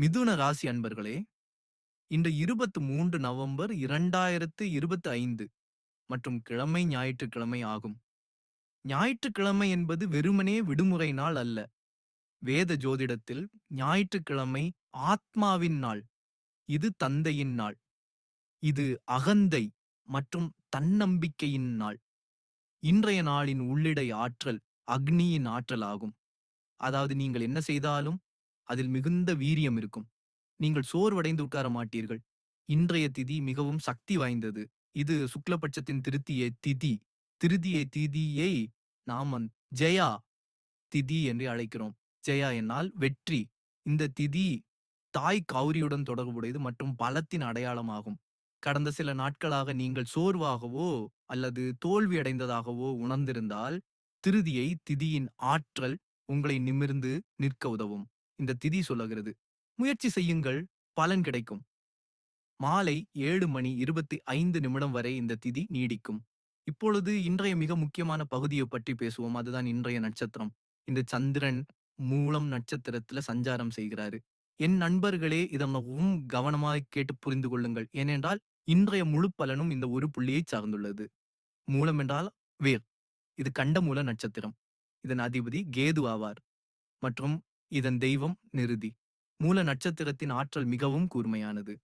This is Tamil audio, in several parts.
மிதுன ராசி அன்பர்களே இன்று இருபத்து மூன்று நவம்பர் இரண்டாயிரத்து இருபத்தி ஐந்து மற்றும் கிழமை ஞாயிற்றுக்கிழமை ஆகும். ஞாயிற்றுக்கிழமை என்பது வெறுமனே விடுமுறை நாள் அல்ல. வேத ஜோதிடத்தில் ஞாயிற்றுக்கிழமை ஆத்மாவின் நாள். இது தந்தையின் நாள். இது அகந்தை மற்றும் தன்னம்பிக்கையின் நாள். இன்றைய நாளின் உள்ளிடை ஆற்றல் அக்னியின் ஆற்றல் ஆகும் அதாவது நீங்கள் என்ன செய்தாலும் அதில் மிகுந்த வீரியம் இருக்கும். நீங்கள் சோர்வடைந்து உட்கார மாட்டீர்கள். இன்றைய திதி மிகவும் சக்தி வாய்ந்தது. இது சுக்லபட்சத்தின் திருத்திய திதி. திருதிய திதியை நாமன் ஜெயா திதி என்று அழைக்கிறோம். ஜெயா என்னால் வெற்றி. இந்த திதி தாய் கௌரியுடன் தொடர்புடையது மற்றும் பலத்தின் அடையாளமாகும். கடந்த சில நாட்களாக நீங்கள் சோர்வாகவோ அல்லது தோல்வி அடைந்ததாகவோ உணர்ந்திருந்தால் திருதியை திதியின் ஆற்றல் உங்களை நிமிர்ந்து நிற்க உதவும். இந்த திதி சொல்லுகிறது. முயற்சி செய்யுங்கள் பலன் கிடைக்கும். மாலை ஏழு மணி இருபத்தி ஐந்து நிமிடம் வரை இந்த திதி நீடிக்கும். இப்பொழுது இன்றைய மிக முக்கியமான பகுதியை பற்றி பேசுவோம். அதுதான் இன்றைய நட்சத்திரம். இந்த சந்திரன் மூலம் நட்சத்திரத்துல சஞ்சாரம் செய்கிறாரு. என் நண்பர்களே இதை மிகவும் கவனமாக கேட்டு புரிந்து கொள்ளுங்கள். ஏனென்றால் இன்றைய முழு பலனும் இந்த ஒரு புள்ளியை சார்ந்துள்ளது. மூலம் என்றால் வேர். இது கண்டமூல நட்சத்திரம். இதன் அதிபதி கேது ஆவார். மற்றும் இதன் தெய்வம் நிருதி மூல நட்சத்திரத்தின் ஆற்றல் மிகவும் கூர்மையானது.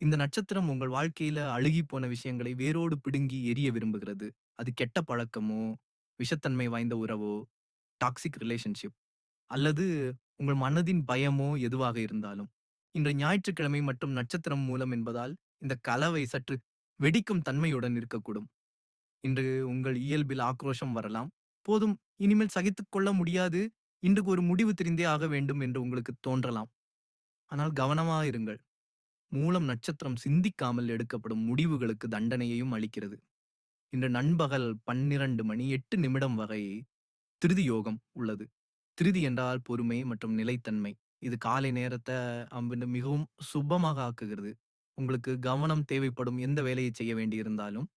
இந்த நட்சத்திரம் உங்கள் வாழ்க்கையில அழுகி போன விஷயங்களை வேரோடு பிடுங்கி எரிய விரும்புகிறது. அது கெட்ட பழக்கமோ விஷத்தன்மை வாய்ந்த உறவோ டாக்ஸிக் ரிலேஷன்ஷிப் அல்லது உங்கள் மனதின் பயமோ எதுவாக இருந்தாலும். இன்று ஞாயிற்றுக்கிழமை மற்றும் நட்சத்திரம் மூலம் என்பதால் இந்த கலவை சற்று வெடிக்கும் தன்மையுடன் இருக்கக்கூடும். இன்று உங்கள் இயல்பில் ஆக்ரோஷம் வரலாம். போதும். இனிமேல் சகித்துக் கொள்ள முடியாது. இன்றுக்கு ஒரு முடிவு தெரிந்தே ஆக வேண்டும் என்று உங்களுக்கு தோன்றலாம். ஆனால் கவனமாக இருங்கள். மூலம் நட்சத்திரம் சிந்திக்காமல் எடுக்கப்படும் முடிவுகளுக்கு தண்டனையையும் அளிக்கிறது. இன்று நண்பகல் பன்னிரண்டு மணி எட்டு நிமிடம் வரை திருதி யோகம் உள்ளது. திருதி என்றால் பொறுமை மற்றும் நிலைத்தன்மை. இது காலை நேரத்தை அம்பின்னு மிகவும் சுபமாக ஆக்குகிறது. உங்களுக்கு கவனம் தேவைப்படும் எந்த வேலையை செய்ய வேண்டியிருந்தாலும்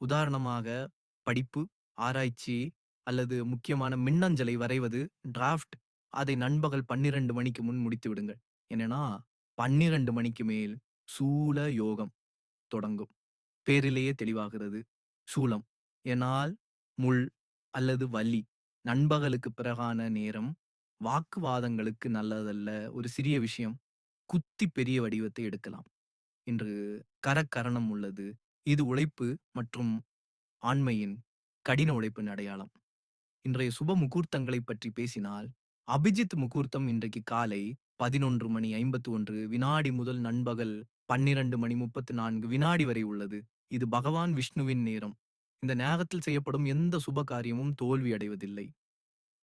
உதாரணமாக படிப்பு ஆராய்ச்சி அல்லது முக்கியமான மின்னஞ்சலை வரைவது டிராஃப்ட் அதை நண்பகல் பன்னிரண்டு மணிக்கு முன் முடித்து விடுங்கள். என்னன்னா பன்னிரண்டு மணிக்கு மேல் சூல யோகம் தொடங்கும். பேரிலேயே தெளிவாகிறது. சூலம். எனால் முள் அல்லது வலி நண்பகலுக்கு பிறகான நேரம் வாக்குவாதங்களுக்கு நல்லதல்ல ஒரு சிறிய விஷயம் குத்தி பெரிய வடிவத்தை எடுக்கலாம். இன்று கரக்கரணம் உள்ளது. இது உழைப்பு மற்றும் ஆண்மையின் கடின உழைப்பின் அடையாளம். இன்றைய சுப முகூர்த்தங்களை பற்றி பேசினால் அபிஜித் முகூர்த்தம் இன்றைக்கு காலை பதினொன்று மணி ஐம்பத்தி ஒன்று வினாடி முதல் நண்பகல் பன்னிரண்டு மணி முப்பத்தி நான்கு வினாடி வரை உள்ளது. இது பகவான் விஷ்ணுவின் நேரம். இந்த நேரத்தில் செய்யப்படும் எந்த சுப காரியமும் தோல்வி அடைவதில்லை.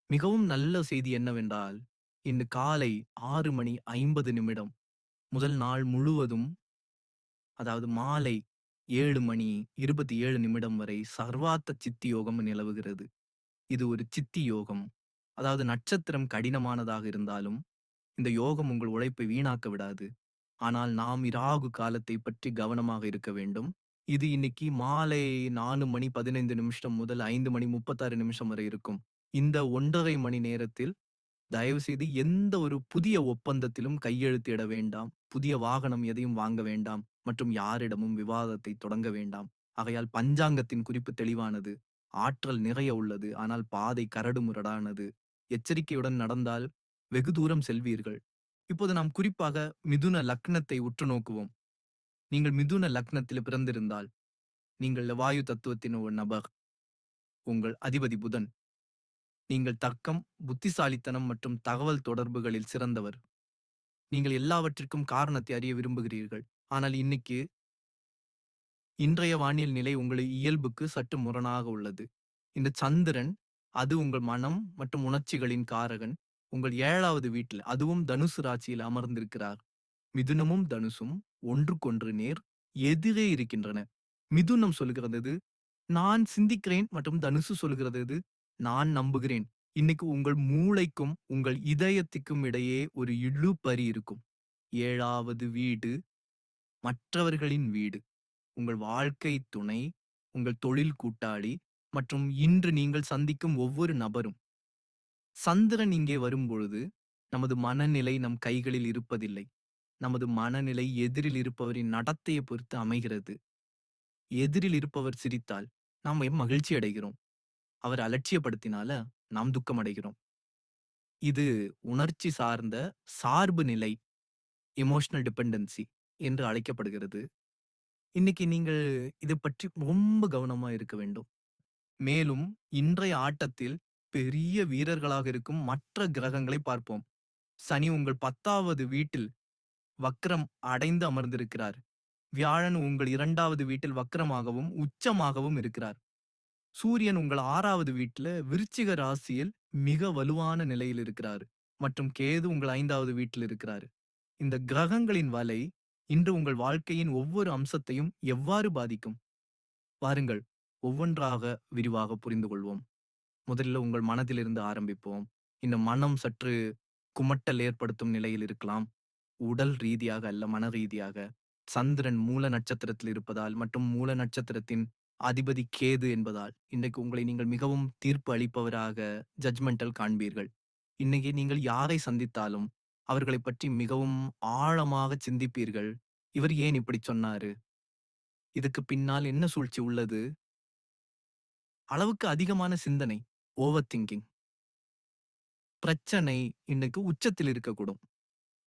மிகவும் நல்ல செய்தி என்னவென்றால் இன்று காலை ஆறு மணி ஐம்பது நிமிடம் முதல் நாள் முழுவதும் அதாவது மாலை ஏழு மணி இருபத்தி ஏழு நிமிடம் வரை சர்வாத்த சித்தி யோகம் நிலவுகிறது. இது ஒரு சித்தி யோகம். அதாவது நட்சத்திரம் கடினமானதாக இருந்தாலும் இந்த யோகம் உங்கள் உழைப்பை வீணாக்க விடாது. ஆனால் நாம் இராகு காலத்தை பற்றி கவனமாக இருக்க வேண்டும். இது இன்னைக்கு மாலை நாலு மணி பதினைந்து நிமிஷம் முதல் ஐந்து மணி முப்பத்தாறு நிமிஷம் வரை இருக்கும். இந்த ஒன்றரை மணி நேரத்தில் தயவு செய்து எந்த ஒரு புதிய ஒப்பந்தத்திலும் கையெழுத்திட வேண்டாம். புதிய வாகனம் எதையும் வாங்க வேண்டாம். மற்றும் யாரிடமும் விவாதத்தை தொடங்க வேண்டாம். ஆகையால் பஞ்சாங்கத்தின் குறிப்பு தெளிவானது. ஆற்றல் நிறைய உள்ளது. ஆனால் பாதை கரடு முரடானது. எச்சரிக்கையுடன் நடந்தால் வெகு தூரம் செல்வீர்கள். இப்போது நாம் குறிப்பாக மிதுன லக்னத்தை உற்று நோக்குவோம். நீங்கள் மிதுன லக்னத்தில் பிறந்திருந்தால் நீங்கள் வாயு தத்துவத்தின் ஒரு நபர். உங்கள் அதிபதி புதன். நீங்கள் தர்க்கம் புத்திசாலித்தனம் மற்றும் தகவல் தொடர்புகளில் சிறந்தவர். நீங்கள் எல்லாவற்றிற்கும் காரணத்தை அறிய விரும்புகிறீர்கள். ஆனால் இன்னைக்கு இன்றைய வானியல் நிலை உங்கள் இயல்புக்கு சற்று முரணாக உள்ளது. இந்த சந்திரன் அது உங்கள் மனம் மற்றும் உணர்ச்சிகளின் காரகன். உங்கள் ஏழாவது வீட்டில் அதுவும் தனுசு ராசியில் அமர்ந்திருக்கிறார். மிதுனமும் தனுசும் ஒன்றுக்கொன்று நேர் எதிரே இருக்கின்றன. மிதுனம் சொல்கிறது நான் சிந்திக்கிறேன் மற்றும் தனுசு சொல்கிறது நான் நம்புகிறேன். இன்னைக்கு உங்கள் மூளைக்கும் உங்கள் இதயத்துக்கும் இடையே ஒரு இழுபறி இருக்கும். ஏழாவது வீடு மற்றவர்களின் வீடு. உங்கள் வாழ்க்கை துணை உங்கள் தொழில் கூட்டாளி மற்றும் இன்று நீங்கள் சந்திக்கும் ஒவ்வொரு நபரும் சந்திரன் இங்கே வரும்பொழுது நமது மனநிலை நம் கைகளில் இருப்பதில்லை நமது மனநிலை எதிரில் இருப்பவரின் நடத்தையை பொறுத்து அமைகிறது. எதிரில் இருப்பவர் சிரித்தால் நாம் மகிழ்ச்சி அடைகிறோம். அவர் அலட்சியப்படுத்தினால நாம் துக்கம் அடைகிறோம். இது உணர்ச்சி சார்ந்த சார்பு நிலை எமோஷனல் டிபெண்டன்சி என்று அழைக்கப்படுகிறது. இன்னைக்கு நீங்கள் இதை பற்றி ரொம்ப கவனமா இருக்க வேண்டும். மேலும் இன்றைய ஆட்டத்தில் பெரிய வீரர்களாக இருக்கும் மற்ற கிரகங்களை பார்ப்போம். சனி உங்கள் பத்தாவது வீட்டில் வக்ரம் அடைந்து அமர்ந்திருக்கிறார். வியாழன் உங்கள் இரண்டாவது வீட்டில் வக்ரமாகவும் உச்சமாகவும் இருக்கிறார். சூரியன் உங்கள் ஆறாவது வீட்டில விருச்சிக ராசியில் மிக வலுவான நிலையில் இருக்கிறார். மற்றும் கேது உங்கள் ஐந்தாவது வீட்டில் இருக்கிறார். இந்த கிரகங்களின் வலை இன்று உங்கள் வாழ்க்கையின் ஒவ்வொரு அம்சத்தையும் எவ்வாறு பாதிக்கும்? வாருங்கள் ஒவ்வொன்றாக விரிவாக புரிந்து கொள்வோம். முதலில் உங்கள் மனதிலிருந்து ஆரம்பிப்போம். இந்த மனம் சற்று குமட்டல் ஏற்படுத்தும் நிலையில் இருக்கலாம். உடல் ரீதியாக அல்ல, மன ரீதியாக. சந்திரன் மூல நட்சத்திரத்தில் இருப்பதால் மற்றும் மூல நட்சத்திரத்தின் அதிபதி கேது என்பதால், இன்றைக்கு உங்களை நீங்கள் மிகவும் தீர்ப்பு அளிப்பவராக ஜட்ஜ்மெண்டல் காண்பீர்கள். இன்னைக்கு நீங்கள் யாரை சந்தித்தாலும், அவர்களைப் பற்றி மிகவும் ஆழமாக சிந்திப்பீர்கள். இவர் ஏன் இப்படி சொன்னாரு? இதுக்கு பின்னால் என்ன சூழ்ச்சி உள்ளது? அளவுக்கு அதிகமான சிந்தனை, ஓவர் திங்கிங். பிரச்சனை இன்னைக்கு உச்சத்தில் இருக்கக்கூடும்.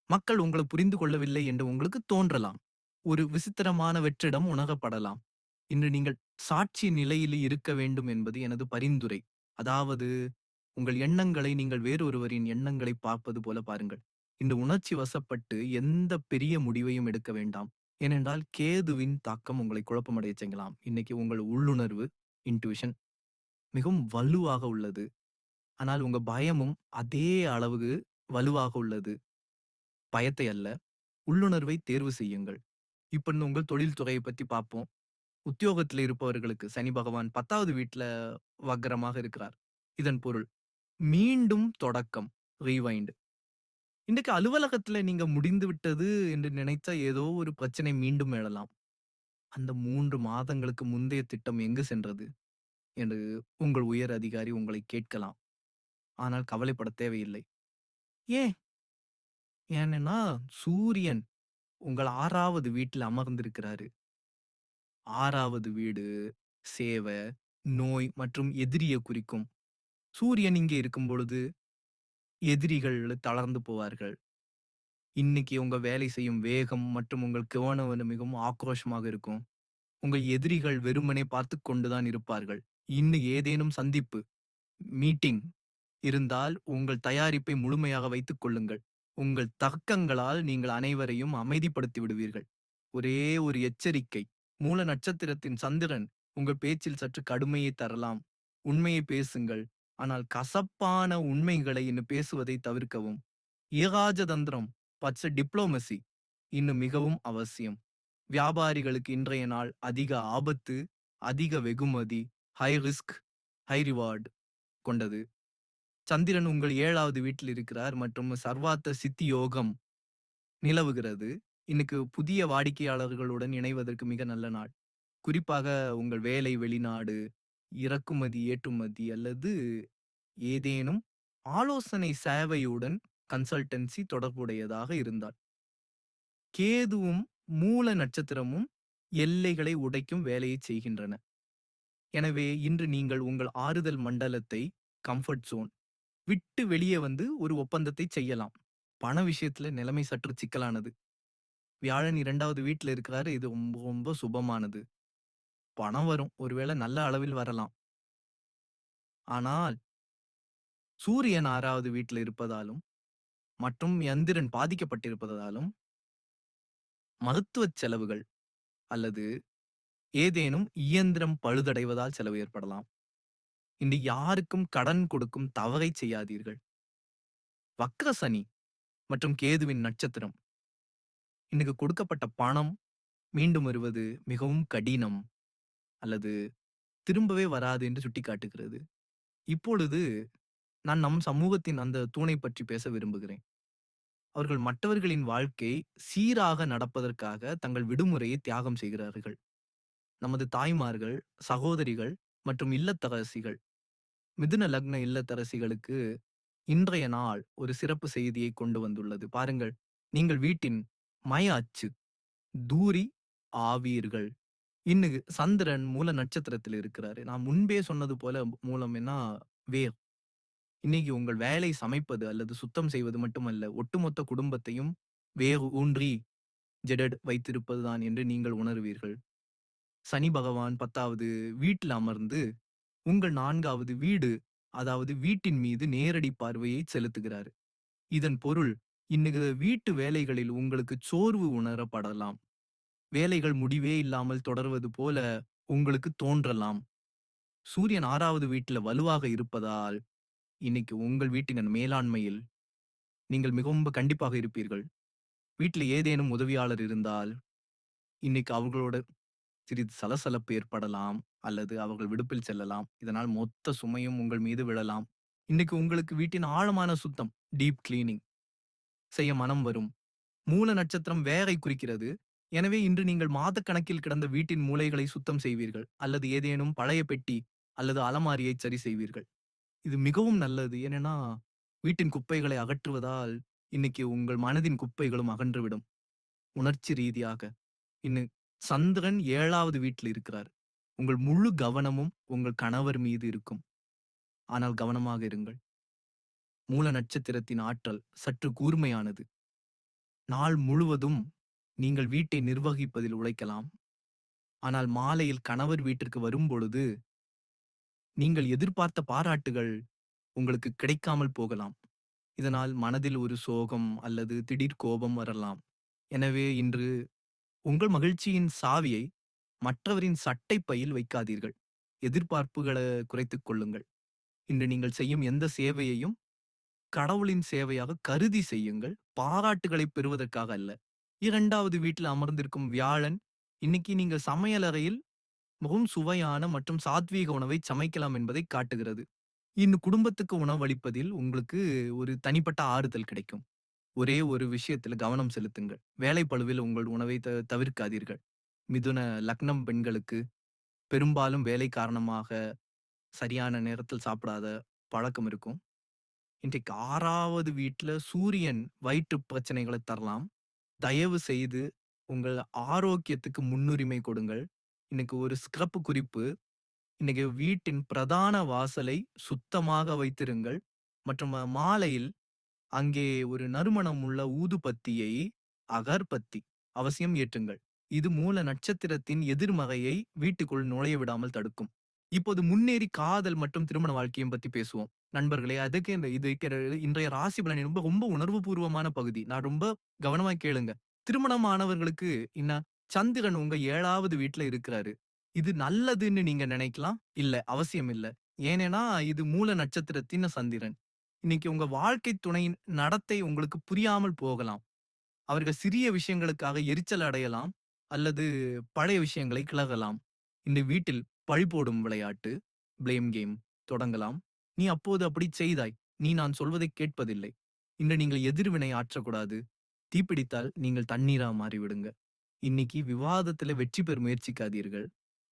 மக்கள் உங்களை புரிந்து கொள்ளவில்லை என்று உங்களுக்கு தோன்றலாம். ஒரு விசித்திரமான வெற்றிடம் உணரப்படலாம். இன்று நீங்கள் சாட்சி நிலையில் இருக்க வேண்டும் என்பது எனது பரிந்துரை. அதாவது உங்கள் எண்ணங்களை நீங்கள் வேறொருவரின் எண்ணங்களை பார்ப்பது போல பாருங்கள். இந்த உணர்ச்சி வசப்பட்டு எந்த பெரிய முடிவையும் எடுக்க வேண்டாம். ஏனென்றால் கேதுவின் தாக்கம் உங்களை குழப்பமடைய செய்யலாம். இன்னைக்கு உங்கள் உள்ளுணர்வு, இன்ட்யூஷன் மிகவும் வலுவாக உள்ளது. ஆனால் உங்க பயமும் அதே அளவுக்கு வலுவாக உள்ளது. பயத்தை அல்ல, உள்ளுணர்வை தேர்வு செய்யுங்கள். இப்ப உங்கள் தொழில் துறையை பத்தி பார்ப்போம். உத்தியோகத்தில் இருப்பவர்களுக்கு சனி பகவான் பத்தாவது வீட்டில் வக்கரமாக இருக்கிறார். இதன் பொருள் மீண்டும் தொடக்கம் ரீவைண்ட். இன்றைக்கு அலுவலகத்துல நீங்க முடிந்து விட்டது என்று நினைத்த ஏதோ ஒரு பிரச்சனை மீண்டும் எழலாம். அந்த 3 மாதங்களுக்கு முந்தைய திட்டம் எங்கு சென்றது? என்று உங்கள் உயர் அதிகாரி உங்களை கேட்கலாம். ஆனால் கவலைப்பட தேவையில்லை. ஏன்? ஏனென்னா சூரியன் உங்கள் 6வது வீட்டில் அமர்ந்திருக்கிறாரு. 6வது வீடு சேவை, நோய் மற்றும் எதிரிய குறிக்கும். சூரியன் இங்கே இருக்கும் பொழுது எதிரிகள் தளர்ந்து போவார்கள். இன்னைக்கு உங்க வேலை செய்யும் வேகம் மற்றும் உங்கள் கவனம் மிகவும் ஆக்ரோஷமாக இருக்கும். உங்கள் எதிரிகள் வெறுமனே பார்த்துக் கொண்டுதான் இருப்பார்கள். இன்னும் ஏதேனும் சந்திப்பு, மீட்டிங் இருந்தால் உங்கள் தயாரிப்பை முழுமையாக வைத்துக் கொள்ளுங்கள். உங்கள் தர்க்கங்களால் நீங்கள் அனைவரையும் அமைதிப்படுத்தி விடுவீர்கள். ஒரே ஒரு எச்சரிக்கை, மூல நட்சத்திரத்தின் சந்திரன் உங்கள் பேச்சில் சற்று கடுமையை தரலாம். உண்மையை பேசுங்கள். ஆனால் கசப்பான உண்மைகளை இன்னும் பேசுவதை தவிர்க்கவும். ஏகாஜதந்திரம் பச்ச டிப்ளோமசி இன்னும் மிகவும் அவசியம். வியாபாரிகளுக்கு இன்றைய நாள் அதிக ஆபத்து, அதிக வெகுமதி, ஹை ரிஸ்க், ஹை ரிவார்டு கொண்டது. சந்திரன் உங்கள் ஏழாவது வீட்டில் இருக்கிறார் மற்றும் சர்வாத்த சித்தி யோகம் நிலவுகிறது. இன்னைக்கு புதிய வாடிக்கையாளர்களுடன் இணைவதற்கு மிக நல்ல நாள். குறிப்பாக உங்கள் வேலை வெளிநாடு, இறக்குமதி, ஏற்றுமதி அல்லது ஏதேனும் ஆலோசனை சேவையுடன் கன்சல்டன்சி தொடர்புடையதாக இருந்தால். கேதுவும் மூல நட்சத்திரமும் எல்லைகளை உடைக்கும் வேலையைச் செய்கின்றன. எனவே இன்று நீங்கள் உங்கள் ஆறுதல் மண்டலத்தை கம்ஃபர்ட் ஜோன் விட்டு வெளியே வந்து ஒரு ஒப்பந்தத்தை செய்யலாம். பண விஷயத்துல நிலைமை சற்று சிக்கலானது. வியாழன் இரண்டாவது வீட்டில் இருக்கிறாரு. இது ரொம்ப ரொம்ப சுபமானது. பணம் வரும். ஒருவேளை நல்ல அளவில் வரலாம். ஆனால் சூரியன் ஆறாவது வீட்டில் இருப்பதாலும் மற்றும் யந்திரன் பாதிக்கப்பட்டிருப்பதாலும் மருத்துவ செலவுகள் அல்லது ஏதேனும் இயந்திரம் பழுதடைவதால் செலவு ஏற்படலாம். இன்று யாருக்கும் கடன் கொடுக்கும் தவறை செய்யாதீர்கள். வக்ர சனி மற்றும் கேதுவின் நட்சத்திரம். இன்னைக்கு கொடுக்கப்பட்ட பணம் மீண்டும் வருவது மிகவும் கடினம் அல்லது திரும்பவே வராது என்று சுட்டிக்காட்டுகிறது. இப்பொழுது நான் நம் சமூகத்தின் அந்த தூணை பற்றி பேச விரும்புகிறேன். அவர்கள் மற்றவர்களின் வாழ்க்கை சீராக நடப்பதற்காக தங்கள் விடுமுறையை தியாகம் செய்கிறார்கள். நமது தாய்மார்கள், சகோதரிகள் மற்றும் இல்லத்தரசிகள். மிதுன லக்ன இல்லத்தரசிகளுக்கு இன்றைய நாள் ஒரு சிறப்பு செய்தியை கொண்டு வந்துள்ளது. பாருங்கள், நீங்கள் வீட்டின் மய அச்சு தூரி ஆவீர்கள் இன்னுகு சந்திரன் மூல நட்சத்திரத்தில் இருக்கிறாரு நான் முன்பே சொன்னது போல மூலம் என்ன வேர் இன்னைக்கு உங்கள் வேலை சமைப்பது அல்லது சுத்தம் செய்வது மட்டுமல்ல ஒட்டுமொத்த குடும்பத்தையும் வேறு ஊன்றி ஜெடட் வைத்திருப்பதுதான் என்று நீங்கள் உணர்வீர்கள். சனி பகவான் பத்தாவது வீட்டில் அமர்ந்து உங்கள் நான்காவது வீடு அதாவது வீட்டின் மீது நேரடி பார்வையை செலுத்துகிறார். இதன் பொருள் இன்னைக்கு வீட்டு வேலைகளில் உங்களுக்கு சோர்வு உணரப்படலாம். வேலைகள் முடிவே இல்லாமல் தொடர்வது போல உங்களுக்கு தோன்றலாம். சூரியன் ஆறாவது வீட்டுல வலுவாக இருப்பதால் இன்னைக்கு உங்கள் வீட்டின் மேலாண்மையில் நீங்கள் மிகவும் கண்டிப்பாக இருப்பீர்கள். வீட்டில் ஏதேனும் உதவியாளர் இருந்தால் இன்னைக்கு அவர்களோட சிறிது சலசலப்பு ஏற்படலாம் அல்லது அவர்கள் விடுப்பில் செல்லலாம். இதனால் மொத்த சுமையும் உங்கள் மீது விழலாம். இன்னைக்கு உங்களுக்கு வீட்டின் ஆழமான சுத்தம் டீப் கிளீனிங் செய்ய மனம் வரும். மூல நட்சத்திரம் வேரை குறிக்கிறது. எனவே இன்று நீங்கள் மாதக்கணக்கில் கிடந்த வீட்டின் மூலைகளை சுத்தம் செய்வீர்கள். அல்லது ஏதேனும் பழைய பெட்டி அல்லது அலமாரியை சரி செய்வீர்கள். இது மிகவும் நல்லது. ஏனென்னா வீட்டின் குப்பைகளை அகற்றுவதால் இன்னைக்கு உங்கள் மனதின் குப்பைகளும் அகன்றுவிடும். உணர்ச்சி ரீதியாக. இன்னு சந்திரன் ஏழாவது வீட்டில் இருக்கிறார். உங்கள் முழு கவனமும் உங்கள் கணவர் மீது இருக்கும். ஆனால் கவனமாக இருங்கள். மூல நட்சத்திரத்தின் ஆற்றல் சற்று கூர்மையானது. நாள் முழுவதும் நீங்கள் வீட்டை நிர்வகிப்பதில் உழைக்கலாம். ஆனால் மாலையில் கணவர் வீட்டிற்கு வரும்பொழுது நீங்கள் எதிர்பார்த்த பாராட்டுகள் உங்களுக்கு கிடைக்காமல் போகலாம். இதனால் மனதில் ஒரு சோகம் அல்லது திடீர் கோபம் வரலாம். எனவே இன்று உங்கள் மகிழ்ச்சியின் சாவியை மற்றவரின் சட்டை பையில் வைக்காதீர்கள். எதிர்பார்ப்புகளை குறைத்துக் கொள்ளுங்கள். இன்று நீங்கள் செய்யும் எந்த சேவையையும் கடவுளின் சேவையாக கருதி செய்யுங்கள். பாராட்டுகளை பெறுவதற்காக அல்ல. இரண்டாவது வீட்டில் அமர்ந்திருக்கும் வியாழன் இன்னைக்கு நீங்கள் சமையலறையில் மிகவும் சுவையான மற்றும் சாத்வீக உணவை சமைக்கலாம் என்பதை காட்டுகிறது. இன்னும் குடும்பத்துக்கு உணவளிப்பதில் உங்களுக்கு ஒரு தனிப்பட்ட ஆறுதல் கிடைக்கும். ஒரே ஒரு விஷயத்துல கவனம் செலுத்துங்கள். வேலைப்பழுவில் உங்கள் உணவை த தவிர்க்காதீர்கள். மிதுன லக்னம் பெண்களுக்கு பெரும்பாலும் வேலை காரணமாக சரியான நேரத்தில் சாப்பிடாத பழக்கம் இருக்கும். இன்றைக்கு ஆறாவது வீட்டுல சூரியன் வயிற்று பிரச்சனைகளை தரலாம். தயவு செய்து உங்கள் ஆரோக்கியத்துக்கு முன்னுரிமை கொடுங்கள். இன்னைக்கு ஒரு ஸ்கிரப் குறிப்பு. இன்னைக்கு வீட்டின் பிரதான வாசலை சுத்தமாக வைத்திருங்கள். மற்றும் மாலையில் அங்கே ஒரு நறுமணம் உள்ள ஊதுபத்தியை அகர்பத்தி அவசியம் ஏற்றுங்கள். இது மூல நட்சத்திரத்தின் எதிர்மகையை வீட்டுக்குள் நுழைய விடாமல் தடுக்கும். இப்போது முன்னேறி காதல் மற்றும் திருமண வாழ்க்கையும் பத்தி பேசுவோம். நண்பர்களே அதுக்கு இந்த இது இன்றைய ராசி பலன் ரொம்ப ரொம்ப உணர்வு பூர்வமான பகுதி. நான் ரொம்ப கவனமா கேளுங்க. திருமணமானவர்களுக்கு என்ன சந்திரன் உங்க ஏழாவது வீட்டுல இருக்கிறாரு. இது நல்லதுன்னு நீங்க நினைக்கலாம்? இல்ல அவசியம் இல்ல. ஏனேனா இது மூல நட்சத்திரத்தின் சந்திரன். இன்னைக்கு உங்க வாழ்க்கை துணையின் நடத்தை உங்களுக்கு புரியாமல் போகலாம். அவர்கள் சிறிய விஷயங்களுக்காக எரிச்சல் அடையலாம் அல்லது பழைய விஷயங்களை கிளகலாம் இந்த வீட்டில் பழி போடும் விளையாட்டு பிளேம் கேம் தொடங்கலாம். நீ அப்போது அப்படி செய்தாய். நீ நான் சொல்வதை கேட்பதில்லை. இன்று நீங்கள் எதிர்வினை ஆற்றக்கூடாது. தீப்பிடித்தால் நீங்கள் தண்ணீரா மாறிவிடுங்க. இன்னைக்கு விவாதத்துல வெற்றி பெற முயற்சிக்காதீர்கள்.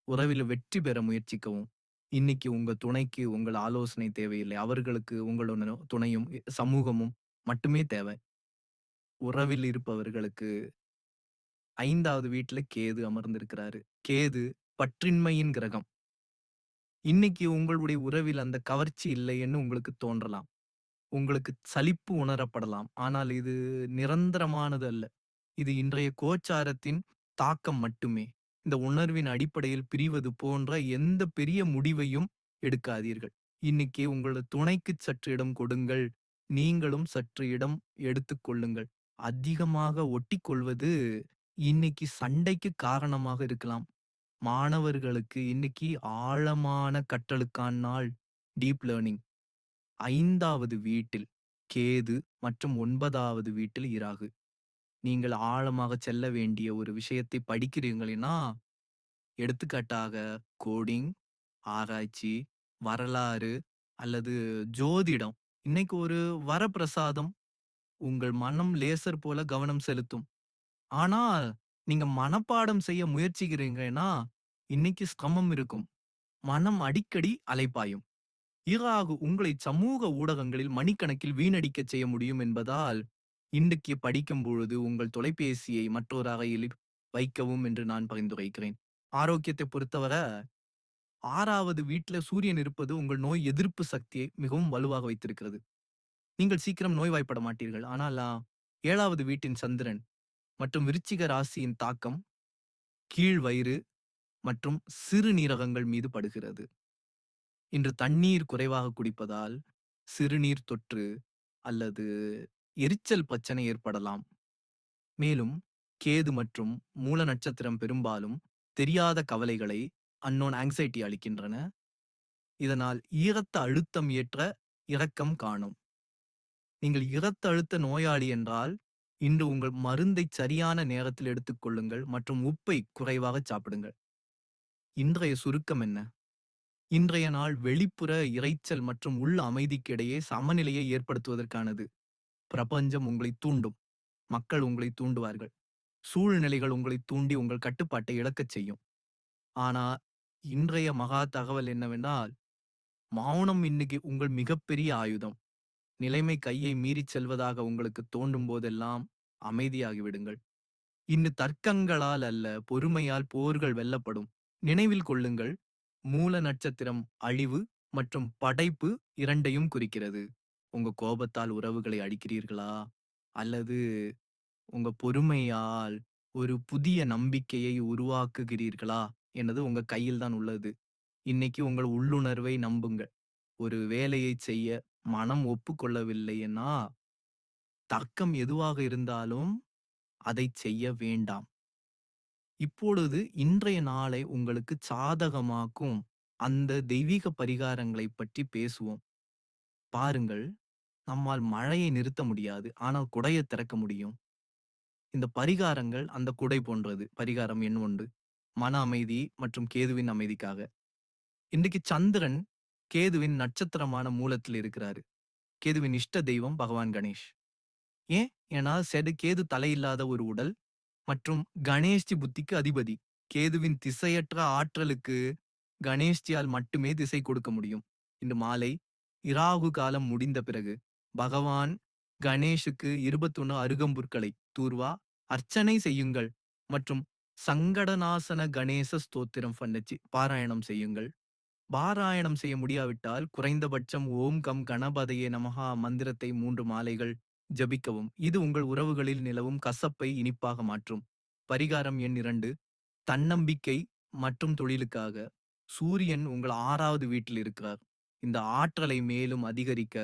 உறவில் வெற்றி பெற முயற்சிக்கவும். இன்னைக்கு உங்க துணைக்கு உங்கள் ஆலோசனை தேவையில்லை. அவர்களுக்கு உங்களோட துணையும் சமூகமும் மட்டுமே தேவை. உறவில் இருப்பவர்களுக்கு ஐந்தாவது வீட்டுல கேது அமர்ந்திருக்கிறாரு. கேது பற்றின்மையின் கிரகம். இன்னைக்கு உங்களுடைய உறவில் அந்த கவர்ச்சி இல்லைன்னு உங்களுக்கு தோன்றலாம். உங்களுக்கு சலிப்பு உணரப்படலாம். ஆனால் இது நிரந்தரமானது அல்ல. இது இன்றைய கோச்சாரத்தின் தாக்கம் மட்டுமே. இந்த உணர்வின் அடிப்படையில் பிரிவது போன்ற எந்த பெரிய முடிவையும் எடுக்காதீர்கள். இன்னைக்கு உங்களது துணைக்கு சற்று இடம் கொடுங்கள். நீங்களும் சற்று இடம் எடுத்துக்கொள்ளுங்கள் அதிகமாக ஒட்டிக்கொள்வது இன்னைக்கு சண்டைக்கு காரணமாக இருக்கலாம். மாணவர்களுக்கு இன்னைக்கு ஆழமான கற்றலுக்கான நாள். டீப் லேர்னிங் ஐந்தாவது வீட்டில் கேது மற்றும் ஒன்பதாவது வீட்டில் இராகு. நீங்கள் ஆழமாக செல்ல வேண்டிய ஒரு விஷயத்தை படிக்கிறீங்களா எடுத்துக்காட்டாக கோடிங் ஆராய்ச்சி வரலாறு அல்லது ஜோதிடம். இன்னைக்கு ஒரு வரப்பிரசாதம் உங்கள் மனம் லேசர் போல கவனம் செலுத்தும். ஆனால் நீங்க மனப்பாடம் செய்ய முயற்சிக்கிறீங்கன்னா இன்னைக்கு சிரமம் இருக்கும். மனம் அடிக்கடி அலைப்பாயும். இராகு உங்களை சமூக ஊடகங்களில் மணிக்கணக்கில் வீணடிக்க செய்ய முடியும் என்பதால் இன்றைக்கு படிக்கும் பொழுது உங்கள் தொலைபேசியை மற்றொரு அறையில் வைக்கவும் என்று நான் பரிந்துரைக்கிறேன். ஆரோக்கியத்தை பொறுத்தவரை ஆறாவது வீட்டில் சூரியன் இருப்பது உங்கள் நோய் எதிர்ப்பு சக்தியை மிகவும் வலுவாக வைத்திருக்கிறது. நீங்கள் சீக்கிரம் நோய்வாய்ப்பட மாட்டீர்கள். ஆனால் ஏழாவது வீட்டின் சந்திரன் மற்றும் விருச்சிக ராசியின் தாக்கம் கீழ் வயிறு மற்றும் சிறுநீரகங்கள் மீது படுகிறது. இன்று தண்ணீர் குறைவாக குடிப்பதால் சிறுநீர் தொற்று அல்லது எரிச்சல் பிரச்சனை ஏற்படலாம். மேலும் கேது மற்றும் மூல நட்சத்திரம் பெரும்பாலும் தெரியாத கவலைகளை அன்னோன் ஆங்ஸைட்டி அளிக்கின்றன. இதனால் ஈரத்த அழுத்தம் ஏற்ற இறக்கம் காணும். நீங்கள் இரத்த அழுத்த நோயாளி என்றால் இன்று உங்கள் மருந்தை சரியான நேரத்தில் எடுத்துக்கொள்ளுங்கள் மற்றும் உப்பை குறைவாக சாப்பிடுங்கள். இன்றைய சுருக்கம் என்ன? இன்றைய நாள் வெளிப்புற இரைச்சல் மற்றும் உள்ள அமைதிக்கு இடையே சமநிலையை ஏற்படுத்துவதற்கானது. பிரபஞ்சம் உங்களை தூண்டும். மக்கள் உங்களை தூண்டுவார்கள். சூழ்நிலைகள் உங்களை தூண்டி உங்கள் கட்டுப்பாட்டை இழக்கச் செய்யும். ஆனா இன்றைய மகா தகவல் என்னவென்றால், மௌனம் இன்னைக்கு உங்கள் மிகப்பெரிய ஆயுதம். நிலைமை கையை மீறிச் செல்வதாக உங்களுக்கு தோண்டும் போதெல்லாம் அமைதியாகிவிடுங்கள் இன்னு தர்க்கங்களால் அல்ல பொறுமையால் போர்கள் வெல்லப்படும். நினைவில் கொள்ளுங்கள் மூல நட்சத்திரம் அழிவு மற்றும் படைப்பு இரண்டையும் குறிக்கிறது. உங்க கோபத்தால் உறவுகளை அழிக்கிறீர்களா? அல்லது உங்க பொறுமையால் ஒரு புதிய நம்பிக்கையை உருவாக்குகிறீர்களா? என்பது உங்க கையில் தான் உள்ளது. இன்னைக்கு உங்கள் உள்ளுணர்வை நம்புங்கள். ஒரு வேலையைச் செய்ய மனம் ஒப்புக்கொள்ளவில்லைன்னா, தர்க்கம் எதுவாக இருந்தாலும் அதைச் செய்ய வேண்டாம். இப்பொழுது இன்றைய நாளை உங்களுக்கு சாதகமாக்கும் அந்த தெய்வீக பரிகாரங்களைப் பற்றி பேசுவோம். பாருங்கள், நம்மால் மழையை நிறுத்த முடியாது. ஆனால் குடையத் திறக்க முடியும். இந்த பரிகாரங்கள் அந்த குடை போன்றது. பரிகாரம் எண் 1 மன அமைதி மற்றும் கேதுவின் அமைதிக்காக. இன்றைக்கு சந்திரன் கேதுவின் நட்சத்திரமான மூலத்தில் இருக்கிறாரு. கேதுவின் இஷ்ட தெய்வம் பகவான் கணேஷ். ஏன்? ஏன்னா செடு கேது தலையில்லாத ஒரு உடல் மற்றும் கணேஷ்ஜி புத்திக்கு அதிபதி. கேதுவின் திசையற்ற ஆற்றலுக்கு கணேஷ்ஜியால் மட்டுமே திசை கொடுக்க முடியும். இன்று மாலை இராகு காலம் முடிந்த பிறகு பகவான் கணேஷுக்கு 21 அருகம்புற்களை தூர்வா அர்ச்சனை செய்யுங்கள் மற்றும் சங்கடநாசன கணேச ஸ்தோத்திரம் பண்ணச்சு பாராயணம் செய்யுங்கள். பாராயணம் செய்ய முடியாவிட்டால் குறைந்தபட்சம் ஓம் கம் கணபதையே நமஹா மந்திரத்தை மூன்று மாலைகள் ஜபிக்கவும். இது உங்கள் உறவுகளில் நிலவும் கசப்பை இனிப்பாக மாற்றும். பரிகாரம் எண் இரண்டு தன்னம்பிக்கை மற்றும் தொழிலுக்காக. சூரியன் உங்கள் ஆறாவது வீட்டில் இருக்கிறார். இந்த ஆற்றலை மேலும் அதிகரிக்க